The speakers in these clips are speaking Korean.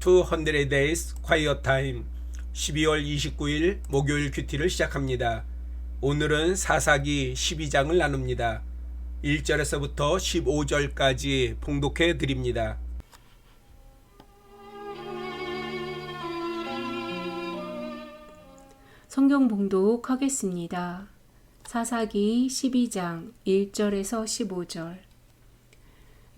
200 Days Quiet Time 12월 29일 목요일 큐티를 시작합니다. 오늘은 사사기 12장을 나눕니다. 1절에서부터 15절까지 봉독해 드립니다. 성경 봉독하겠습니다. 사사기 12장 1절에서 15절.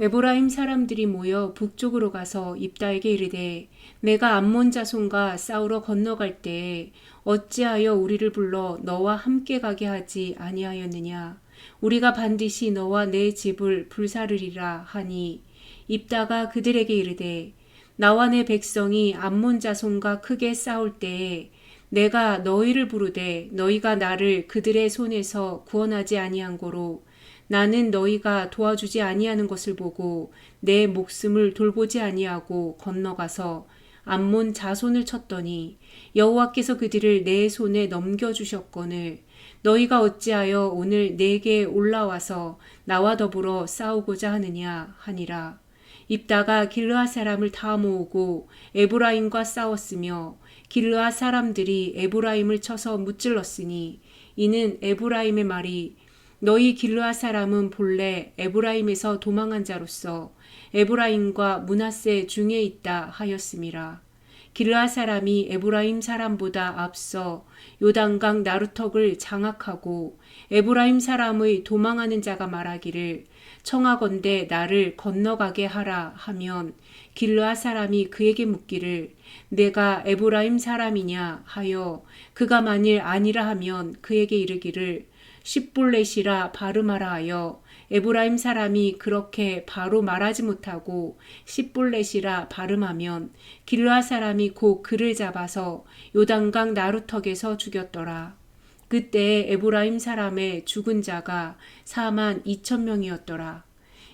에브라임 사람들이 모여 북쪽으로 가서 입다에게 이르되 내가 암몬 자손과 싸우러 건너갈 때에 어찌하여 우리를 불러 너와 함께 가게 하지 아니하였느냐? 우리가 반드시 너와 내 집을 불사르리라 하니. 입다가 그들에게 이르되 나와 내 백성이 암몬 자손과 크게 싸울 때에 내가 너희를 부르되 너희가 나를 그들의 손에서 구원하지 아니한 고로 나는 너희가 도와주지 아니하는 것을 보고 내 목숨을 돌보지 아니하고 건너가서 암몬 자손을 쳤더니 여호와께서 그들을 내 손에 넘겨 주셨거늘 너희가 어찌하여 오늘 내게 올라와서 나와 더불어 싸우고자 하느냐 하니라. 입다가 길르앗 사람을 다 모으고 에브라임과 싸웠으며 길르앗 사람들이 에브라임을 쳐서 무찔렀으니 이는 에브라임의 말이 너희 길르앗 사람은 본래 에브라임에서 도망한 자로서 에브라임과 문하세 중에 있다 하였음이라. 길르앗 사람이 에브라임 사람보다 앞서 요단강 나루턱을 장악하고 에브라임 사람의 도망하는 자가 말하기를 청하건대 나를 건너가게 하라 하면 길르앗 사람이 그에게 묻기를 내가 에브라임 사람이냐 하여 그가 만일 아니라 하면 그에게 이르기를 십불렛이라 발음하라 하여 에브라임 사람이 그렇게 바로 말하지 못하고 십불렛이라 발음하면 길르앗 사람이 곧 그를 잡아서 요단강 나루턱에서 죽였더라. 그때 에브라임 사람의 죽은 자가 4만 2천 명이었더라.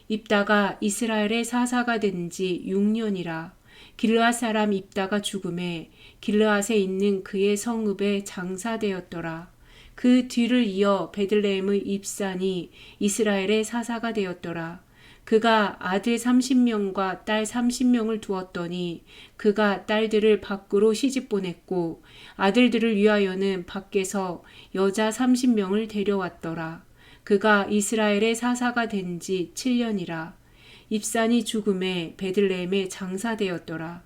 입다가 이스라엘의 사사가 된 지 6년이라. 길르앗 사람 입다가 죽음에 길르앗에 있는 그의 성읍에 장사되었더라. 그 뒤를 이어 베들레헴의 입산이 이스라엘의 사사가 되었더라. 그가 아들 30명과 딸 30명을 두었더니 그가 딸들을 밖으로 시집 보냈고 아들들을 위하여는 밖에서 여자 30명을 데려왔더라. 그가 이스라엘의 사사가 된 지 7년이라. 입산이 죽음에 베들레헴에 장사되었더라.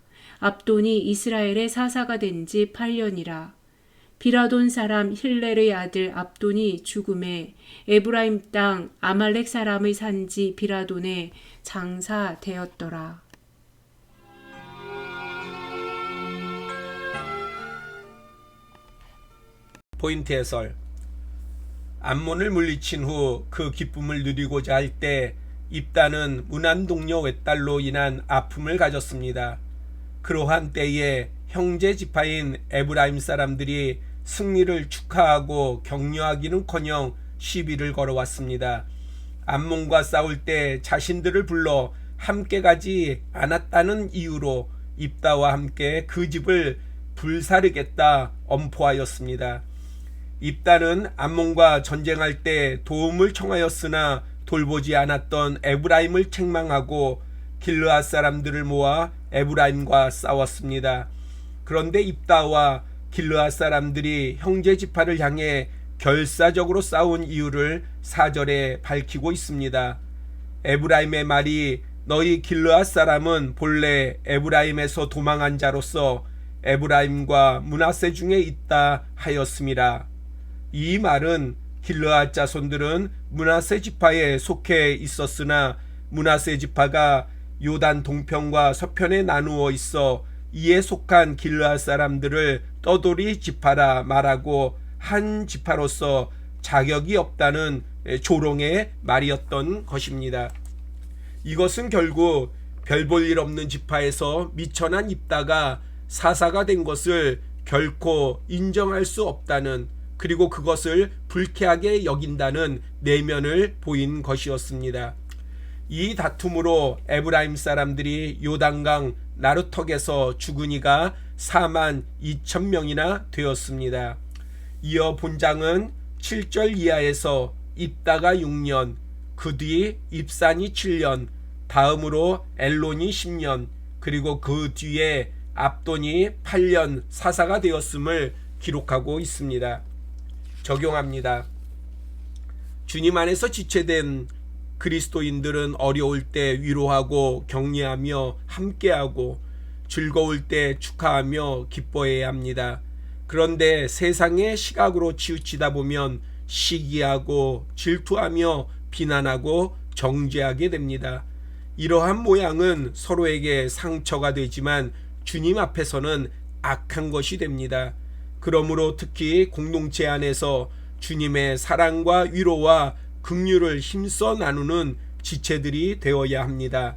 압돈이 이스라엘의 사사가 된 지 8년이라. 비라돈 사람 힐렐의 아들 압돈이 죽음에 에브라임 땅 아말렉 사람의 산지 비라돈에 장사되었더라. 포인트 해설 암몬을 물리친 후 그 기쁨을 누리고자 할 때 입다는 문안 동료 외딸로 인한 아픔을 가졌습니다. 그러한 때에 형제 지파인 에브라임 사람들이 승리를 축하하고 격려하기는커녕 시비를 걸어왔습니다. 암몬과 싸울 때 자신들을 불러 함께 가지 않았다는 이유로 입다와 함께 그 집을 불사르겠다 엄포하였습니다. 입다는 암몬과 전쟁할 때 도움을 청하였으나 돌보지 않았던 에브라임을 책망하고 길르앗 사람들을 모아 에브라임과 싸웠습니다. 그런데 입다와 길르앗 사람들이 형제 지파를 향해 결사적으로 싸운 이유를 사절에 밝히고 있습니다. 에브라임의 말이 너희 길르앗 사람은 본래 에브라임에서 도망한 자로서 에브라임과 문하세 중에 있다 하였습니다. 이 말은 길르앗 자손들은 문하세 지파에 속해 있었으나 문하세 지파가 요단 동편과 서편에 나누어 있어 이에 속한 길르앗 사람들을 떠돌이 지파라 말하고 한 지파로서 자격이 없다는 조롱의 말이었던 것입니다. 이것은 결국 별 볼 일 없는 지파에서 미천한 입다가 사사가 된 것을 결코 인정할 수 없다는 그리고 그것을 불쾌하게 여긴다는 내면을 보인 것이었습니다. 이 다툼으로 에브라임 사람들이 요단강 나루턱에서 죽은 이가 4만 2천 명이나 되었습니다. 이어 본장은 7절 이하에서 입다가 6년, 그 뒤 입산이 7년, 다음으로 엘론이 10년, 그리고 그 뒤에 압돈이 8년 사사가 되었음을 기록하고 있습니다. 적용합니다. 주님 안에서 지체된 그리스도인들은 어려울 때 위로하고 격려하며 함께하고 즐거울 때 축하하며 기뻐해야 합니다. 그런데 세상의 시각으로 치우치다 보면 시기하고 질투하며 비난하고 정죄하게 됩니다. 이러한 모양은 서로에게 상처가 되지만 주님 앞에서는 악한 것이 됩니다. 그러므로 특히 공동체 안에서 주님의 사랑과 위로와 긍휼을 힘써 나누는 지체들이 되어야 합니다.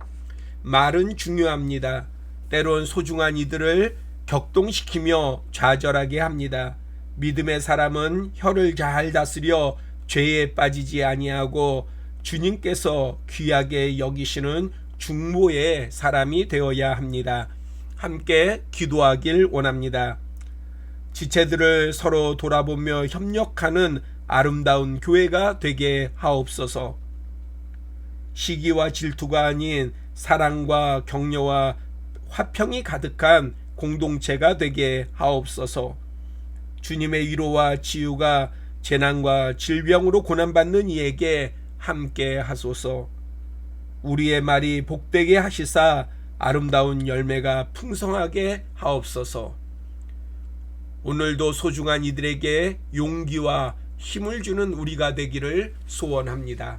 말은 중요합니다. 때론 소중한 이들을 격동시키며 좌절하게 합니다. 믿음의 사람은 혀를 잘 다스려 죄에 빠지지 아니하고 주님께서 귀하게 여기시는 중보의 사람이 되어야 합니다. 함께 기도하길 원합니다. 지체들을 서로 돌아보며 협력하는 아름다운 교회가 되게 하옵소서. 시기와 질투가 아닌 사랑과 격려와 화평이 가득한 공동체가 되게 하옵소서. 주님의 위로와 치유가 재난과 질병으로 고난받는 이에게 함께 하소서. 우리의 말이 복되게 하시사 아름다운 열매가 풍성하게 하옵소서. 오늘도 소중한 이들에게 용기와 힘을 주는 우리가 되기를 소원합니다.